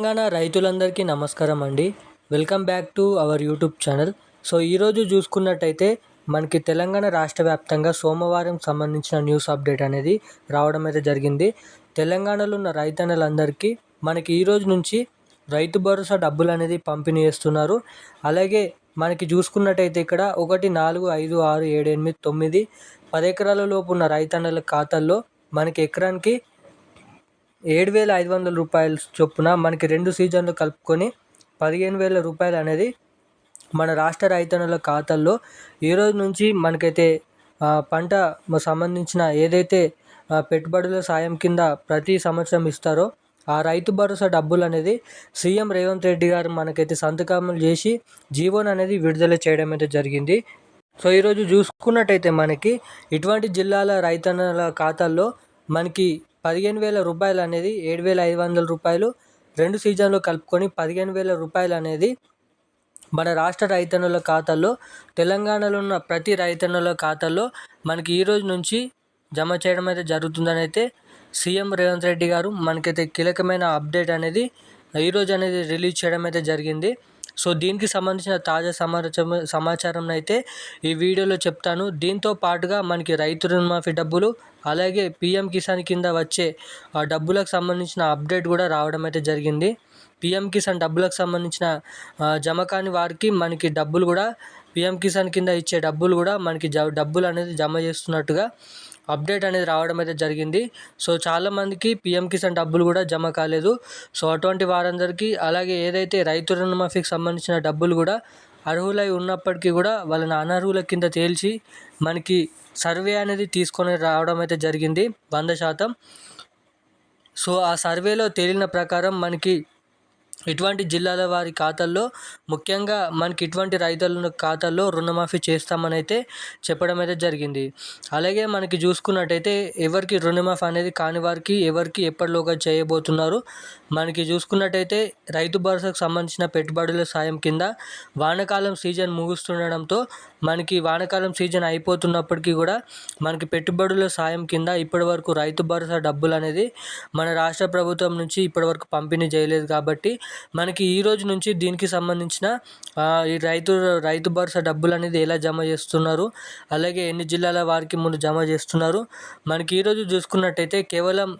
తెలంగాణ రైతులందరికీ నమస్కారం అండి. Welcome back to our YouTube channel. So ఈరోజు చూసుకున్నట్టయితే మనకి తెలంగాణ రాష్ట్ర వ్యాప్తంగా సోమవారం సంబంధించిన న్యూస్ అప్డేట్ అనేది రావడం అయితే జరిగింది. తెలంగాణలో ఉన్న రైతన్నలందరికీ మనకి ఈ రోజు నుంచి రైతు భరోసా డబ్బులు అనేది పంపిణీ చేస్తున్నారు. అలాగే మనకి చూసుకున్నట్టయితే ఇక్కడ ఒకటి నాలుగు ఐదు ఆరు ఏడు ఎనిమిది తొమ్మిది పది ఎకరాల లోపు ఉన్న రైతన్నల ఖాతాల్లో మనకి ఎకరానికి ఏడు వేల ఐదు వందల రూపాయల చొప్పున మనకి రెండు సీజన్లు కలుపుకొని పదిహేను వేల రూపాయలు అనేది మన రాష్ట్ర రైతన్నుల ఖాతాల్లో ఈ రోజు నుంచి మనకైతే పంట సంబంధించిన ఏదైతే పెట్టుబడుల సాయం కింద ప్రతి సంవత్సరం ఇస్తారో ఆ రైతు భరోసా డబ్బులు అనేది సీఎం రేవంత్ రెడ్డి గారు మనకైతే సంతకాలు చేసి జీవోన్ అనేది విడుదల చేయడం అయితే జరిగింది. సో ఈరోజు చూసుకున్నట్టయితే మనకి ఇటువంటి జిల్లాల రైతన్నల ఖాతాల్లో మనకి పదిహేను వేల రూపాయలు అనేది ఏడు వేల ఐదు వందల రూపాయలు రెండు సీజన్లు కలుపుకొని పదిహేను వేల రూపాయలు అనేది మన రాష్ట్ర రైతన్నుల ఖాతాల్లో తెలంగాణలో ఉన్న ప్రతి రైతన్నుల ఖాతాల్లో మనకి ఈ రోజు నుంచి జమ చేయడం అయితే జరుగుతుందని అయితే సీఎం రేవంత్ రెడ్డి గారు మనకైతే కీలకమైన అప్డేట్ అనేది ఈరోజు అనేది రిలీజ్ చేయడం అయితే జరిగింది. సో దీనికి సంబంధించిన తాజా సమాచారం సమాచారం అయితే ఈ వీడియోలో చెప్తాను. దీంతో పాటుగా మనకి రైతు రుణమాఫీ డబ్బులు అలాగే పిఎం కిసాన్ కింద వచ్చే ఆ డబ్బులకు సంబంధించిన అప్డేట్ కూడా రావడం అయితే జరిగింది. పిఎం కిసాన్ డబ్బులకు సంబంధించిన జమ కాని వారికి మనకి డబ్బులు కూడా పిఎం కిసాన్ కింద ఇచ్చే డబ్బులు కూడా మనకి జ డబ్బులు అనేది జమ చేస్తున్నట్టుగా అప్డేట్ అనేది రావడం అయితే జరిగింది. సో చాలామందికి పిఎం కిసాన్ డబ్బులు కూడా జమ కాలేదు. సో అటువంటి వారందరికీ అలాగే ఏదైతే రైతు రుణమాఫీకి సంబంధించిన డబ్బులు కూడా అర్హులై ఉన్నప్పటికీ కూడా వాళ్ళని అనర్హుల కింద తేల్చి మనకి సర్వే అనేది తీసుకొని రావడం అయితే జరిగింది వంద శాతం. సో ఆ సర్వేలో తేలిన ప్రకారం మనకి ఇటువంటి జిల్లాల వారి ఖాతాల్లో ముఖ్యంగా మనకి ఇటువంటి రైతుల ఖాతాల్లో రుణమాఫీ చేస్తామని అయితే చెప్పడం అయితే జరిగింది. అలాగే మనకి చూసుకున్నట్టయితే ఎవరికి రుణమాఫీ అనేది కాని వారికి ఎవరికి ఎప్పటిలోగా చేయబోతున్నారు? మనకి చూసుకున్నట్టయితే రైతు భరోసాకు సంబంధించిన పెట్టుబడుల సాయం కింద వానాకాలం సీజన్ ముగుస్తుండడంతో మనకి వానాకాలం సీజన్ అయిపోతున్నప్పటికీ కూడా మనకి పెట్టుబడుల సాయం కింద ఇప్పటి వరకు రైతు భరోసా డబ్బులు అనేది మన రాష్ట్ర ప్రభుత్వం నుంచి ఇప్పటి వరకు పంపిణీ చేయలేదు కాబట్టి మనకి ఈ రోజు నుంచి దీనికి సంబంధించిన ఈ రైతు రైతు భరోసా డబ్బులు అనేది ఎలా జమ చేస్తున్నారు అలాగే ఎన్ని జిల్లాల వారికి ముందు జమ చేస్తున్నారు మనకి ఈరోజు చూసుకున్నట్టయితే కేవలం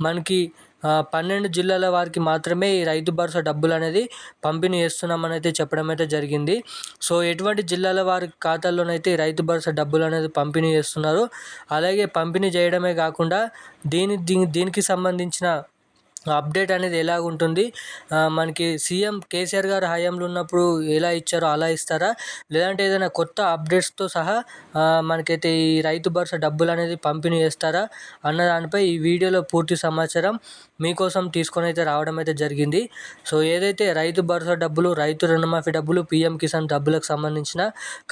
మనకి పన్నెండు జిల్లాల వారికి మాత్రమే ఈ రైతు భరోసా డబ్బులు అనేది పంపిణీ చేస్తున్నామని అయితే చెప్పడం అయితే జరిగింది. సో ఎటువంటి జిల్లాల వారి ఖాతాల్లోనైతే రైతు భరోసా డబ్బులు అనేది పంపిణీ చేస్తున్నారు? అలాగే పంపిణీ చేయడమే కాకుండా దీని దీనికి సంబంధించిన అప్డేట్ అనేది ఎలా ఉంటుంది మనకి సీఎం కేసీఆర్ గారు హయాంలో ఉన్నప్పుడు ఎలా ఇచ్చారో అలా ఇస్తారా? లేదంటే ఏదైనా కొత్త అప్డేట్స్తో సహా మనకైతే ఈ రైతు భరోసా డబ్బులు అనేది పంపిణీ చేస్తారా? అన్న దానిపై ఈ వీడియోలో పూర్తి సమాచారం మీకోసం తీసుకొని అయితే రావడం అయితే జరిగింది. సో ఏదైతే రైతు భరోసా డబ్బులు రైతు రుణమాఫీ డబ్బులు పీఎం కిసాన్ డబ్బులకు సంబంధించిన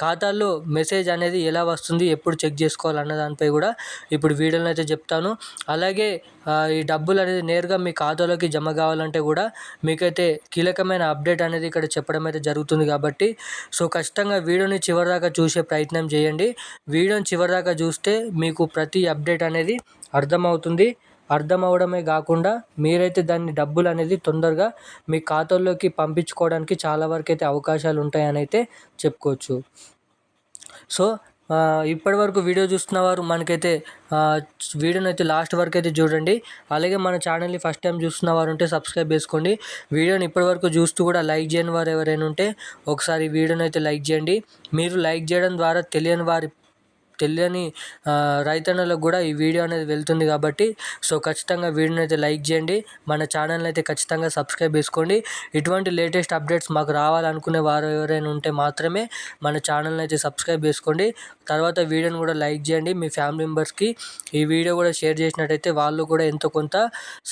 ఖాతాల్లో మెసేజ్ అనేది ఎలా వస్తుంది ఎప్పుడు చెక్ చేసుకోవాలన్న దానిపై కూడా ఇప్పుడు వీడియోలో అయితే చెప్తాను. అలాగే ఈ డబ్బులు అనేది నేరుగా మీ ఖాతాలోకి జమ కావాలంటే కూడా మీకైతే కీలకమైన అప్డేట్ అనేది ఇక్కడ చెప్పడం అయితే జరుగుతుంది కాబట్టి సో ఖచ్చితంగా వీడియోని చివరిదాకా చూసే ప్రయత్నం చేయండి. వీడియోని చివరిదాకా చూస్తే మీకు ప్రతి అప్డేట్ అనేది అర్థమవుతుంది. అర్థం అవడమే కాకుండా మీరైతే దాన్ని డబ్బులు అనేది తొందరగా మీ ఖాతాల్లోకి పంపించుకోవడానికి చాలా వరకు అయితే అవకాశాలు ఉంటాయని అయితే చెప్పుకోవచ్చు. సో ఇప్పటి వరకు వీడియో చూస్తున్న వారు మనకైతే వీడియోని అయితే లాస్ట్ వరకు అయితే చూడండి. అలాగే మన ఛానల్ని ఫస్ట్ టైం చూస్తున్న వారు ఉంటే సబ్స్క్రైబ్ చేసుకోండి. వీడియోని ఇప్పటి వరకు చూస్తూ కూడా లైక్ చేయని వారు ఎవరైనా ఉంటే ఒకసారి వీడియోని అయితే లైక్ చేయండి. మీరు లైక్ చేయడం ద్వారా తెలియని వారి తెలియని రైతన్నలకు కూడా ఈ వీడియో అనేది వెళ్తుంది కాబట్టి సో ఖచ్చితంగా వీడియోని అయితే లైక్ చేయండి. మన ఛానల్ని అయితే ఖచ్చితంగా సబ్స్క్రైబ్ చేసుకోండి. ఇటువంటి లేటెస్ట్ అప్డేట్స్ మాకు రావాలనుకునే వారు ఎవరైనా ఉంటే మాత్రమే మన ఛానల్ని అయితే సబ్స్క్రైబ్ చేసుకోండి. తర్వాత వీడియోని కూడా లైక్ చేయండి. మీ ఫ్యామిలీ మెంబర్స్కి ఈ వీడియో కూడా షేర్ చేసినట్టయితే వాళ్ళు కూడా ఎంతో కొంత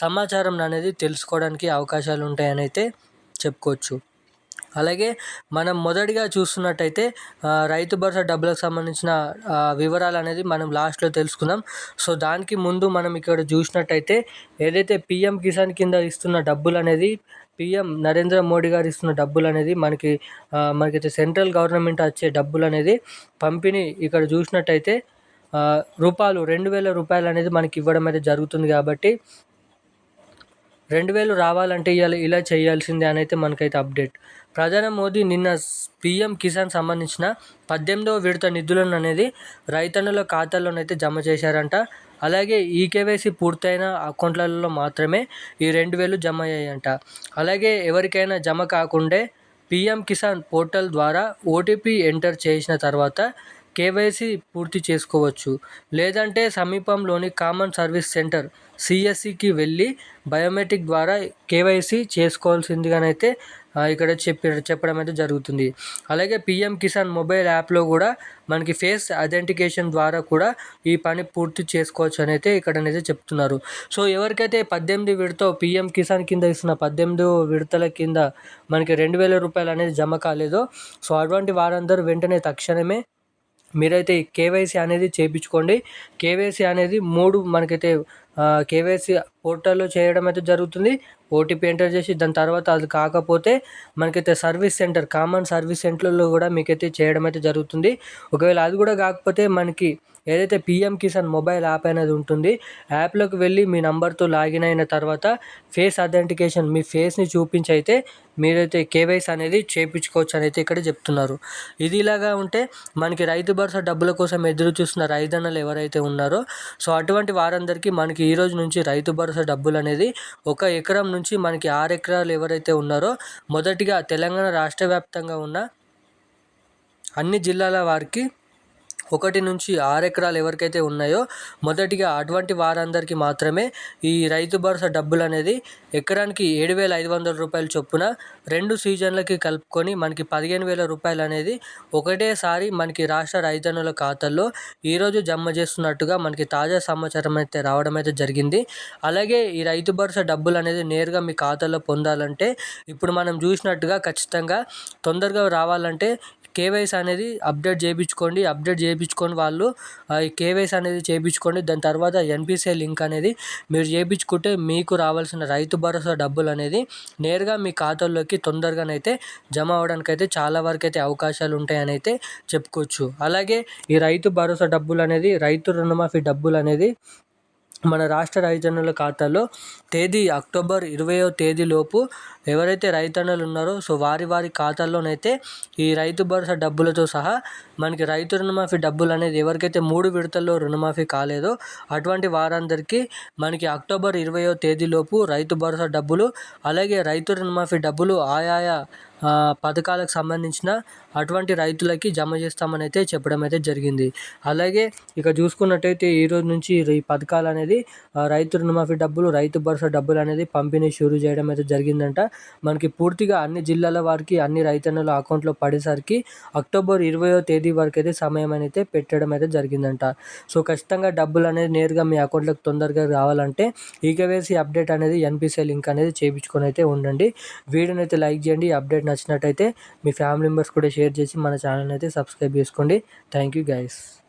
సమాచారం అనేది తెలుసుకోవడానికి అవకాశాలు ఉంటాయని అయితే చెప్పుకోవచ్చు. అలాగే మనం మొదటిగా చూస్తున్నట్టయితే రైతు భరోసా డబ్బులకు సంబంధించిన వివరాలు అనేది మనం లాస్ట్లో తెలుసుకుందాం సో దానికి ముందు మనం ఇక్కడ చూసినట్టయితే ఏదైతే పిఎం కిసాన్ కింద ఇస్తున్న డబ్బులు అనేది పిఎం నరేంద్ర మోడీ గారు ఇస్తున్న డబ్బులు అనేది మనకి మనకైతే సెంట్రల్ గవర్నమెంట్ వచ్చే డబ్బులు అనేది పంపిణీ ఇక్కడ చూసినట్టయితే రూపాయలు రెండు వేల రూపాయలు అనేది మనకి ఇవ్వడం అయితే జరుగుతుంది కాబట్టి రెండు వేలు రావాలంటే ఇలా ఇలా చేయాల్సిందే అని అయితే మనకైతే అప్డేట్. ప్రధాని మోదీ నిన్న పీఎం కిసాన్ సంబంధించిన పద్దెనిమిదవ విడత నిధులను అనేది రైతన్నుల ఖాతాల్లోనైతే జమ చేశారంట. అలాగే ఈ కేవైసీ పూర్తయిన అకౌంట్లలో మాత్రమే ఈ రెండు వేలు జమ అయ్యాయంట. అలాగే ఎవరికైనా జమ కాకుండే పీఎం కిసాన్ పోర్టల్ ద్వారా ఓటీపీ ఎంటర్ చేసిన తర్వాత కేవైసీ పూర్తి చేసుకోవచ్చు. లేదంటే సమీపంలోని కామన్ సర్వీస్ సెంటర్ సిఎస్సికి వెళ్ళి బయోమెట్రిక్ ద్వారా కేవైసీ చేసుకోవాల్సిందిగానైతే ఇక్కడ చెప్పి చెప్పడం అయితే జరుగుతుంది. అలాగే పిఎం కిసాన్ మొబైల్ యాప్లో కూడా మనకి ఫేస్ ఐడెంటిఫికేషన్ ద్వారా కూడా ఈ పని పూర్తి చేసుకోవచ్చు అని అయితే ఇక్కడనైతే చెప్తున్నారు. సో ఎవరికైతే పద్దెనిమిది విడత పిఎం కిసాన్ కింద ఇస్తున్న పద్దెనిమిది విడతల కింద మనకి రెండు వేల రూపాయలు అనేది జమ కాలేదో సో అటువంటి వారందరూ వెంటనే తక్షణమే మీరైతే కేవైసీ అనేది చేయించుకోండి కేవైసీ అనేది మూడు మనకైతే కేవైసీ పోర్టల్లో చేయడం అయితే జరుగుతుంది. ఓటీపీ ఎంటర్ చేసి దాని తర్వాత అది కాకపోతే మనకైతే సర్వీస్ సెంటర్ కామన్ సర్వీస్ సెంటర్లో కూడా మీకైతే చేయడం అయితే జరుగుతుంది. ఒకవేళ అది కూడా కాకపోతే మనకి ఏదైతే పిఎం కిసాన్ మొబైల్ యాప్ అనేది ఉంటుంది యాప్లోకి వెళ్ళి మీ నెంబర్తో లాగిన్ అయిన తర్వాత ఫేస్ అథెంటికేషన్ మీ ఫేస్ని చూపించి అయితే మీరైతే కేవైసీ అనేది చేయించుకోవచ్చు అని అయితే ఇక్కడ చెప్తున్నారు. ఇది ఇలాగా ఉంటే మనకి రైతు భరోసా డబ్బుల కోసం ఎదురు చూస్తున్న రైతన్నలు ఎవరైతే ఉన్నారో సో అటువంటి వారందరికీ మనకి ఈ రోజు నుంచి రైతు భరోసా డబ్బులు అనేది ఒక ఎకరం నుంచి మనకి ఆరు ఎకరాలు ఎవరైతే ఉన్నారో మొదటిగా తెలంగాణ రాష్ట్ర వ్యాప్తంగా ఉన్న అన్ని జిల్లాల వారికి ఒకటి నుంచి ఆరు ఎకరాలు ఎవరికైతే ఉన్నాయో మొదటిగా అటువంటి వారందరికీ మాత్రమే ఈ రైతు భరోసా డబ్బులు అనేది ఎకరానికి ఏడు వేల ఐదు వందల రూపాయల చొప్పున రెండు సీజన్లకి కలుపుకొని మనకి పదిహేను వేల రూపాయలు అనేది ఒకటేసారి మనకి రాష్ట్ర రైతన్నుల ఖాతాల్లో ఈరోజు జమ చేస్తున్నట్టుగా మనకి తాజా సమాచారం అయితే రావడం అయితే జరిగింది. అలాగే ఈ రైతు భరోసా డబ్బులు అనేది నేరుగా మీ ఖాతాలో పొందాలంటే ఇప్పుడు మనం చూసినట్టుగా ఖచ్చితంగా తొందరగా రావాలంటే కేవైసీ అనేది అప్డేట్ చేయించుకోండి అప్డేట్ చేయించుకొని వాళ్ళు ఈ కేవైసీ అనేది చేయించుకోండి దాని తర్వాత ఎన్పిసిఐ లింక్ అనేది మీరు చేయించుకుంటే మీకు రావాల్సిన రైతు భరోసా డబ్బులు అనేది నేరుగా మీ ఖాతాల్లోకి తొందరగానైతే జమ అవ్వడానికి అయితే చాలా వరకు అయితే అవకాశాలు ఉంటాయని అయితే చెప్పుకోవచ్చు. అలాగే ఈ రైతు భరోసా డబ్బులు అనేది రైతు రుణమాఫీ డబ్బులు అనేది మన రాష్ట్ర రైతన్నుల ఖాతాలో తేదీ అక్టోబర్ ఇరవయో తేదీలోపు ఎవరైతే రైతన్నలు ఉన్నారో సో వారి వారి ఖాతాల్లోనైతే ఈ రైతు భరోసా డబ్బులతో సహా మనకి రైతు రుణమాఫీ డబ్బులు అనేది ఎవరికైతే మూడు విడతల్లో రుణమాఫీ కాలేదో అటువంటి వారందరికీ మనకి అక్టోబర్ ఇరవయో తేదీలోపు రైతు భరోసా డబ్బులు అలాగే రైతు రుణమాఫీ డబ్బులు ఆయాయా పథకాలకు సంబంధించిన అటువంటి రైతులకి జమ చేస్తామని అయితే చెప్పడం అయితే జరిగింది. అలాగే ఇక చూసుకున్నట్టయితే ఈరోజు నుంచి ఈ పథకాలు అనేది రైతు రుణమాఫీ డబ్బులు రైతు భరోసా డబ్బులు అనేది పంపిణీ షురూ చేయడం అయితే జరిగిందంట. మనకి పూర్తిగా అన్ని జిల్లాల వారికి అన్ని రైతన్నుల అకౌంట్లో పడేసరికి అక్టోబర్ ఇరవయో తేదీ వరకు అయితే సమయం అయితే పెట్టడం అయితే జరిగిందంట. సో ఖచ్చితంగా డబ్బులు అనేది నేరుగా మీ అకౌంట్లోకి తొందరగా రావాలంటే ఈకేవైసీ అప్డేట్ అనేది ఎన్పిసిఐ లింక్ అనేది చేయించుకొని అయితే ఉండండి. వీడియోని అయితే లైక్ చేయండి. అప్డేట్ నచ్చినట్టయితే మీ ఫ్యామిలీ మెంబర్స్ కూడా షేర్ చేసి మన ఛానల్ అయితే సబ్స్క్రైబ్ చేసుకోండి. Thank you guys.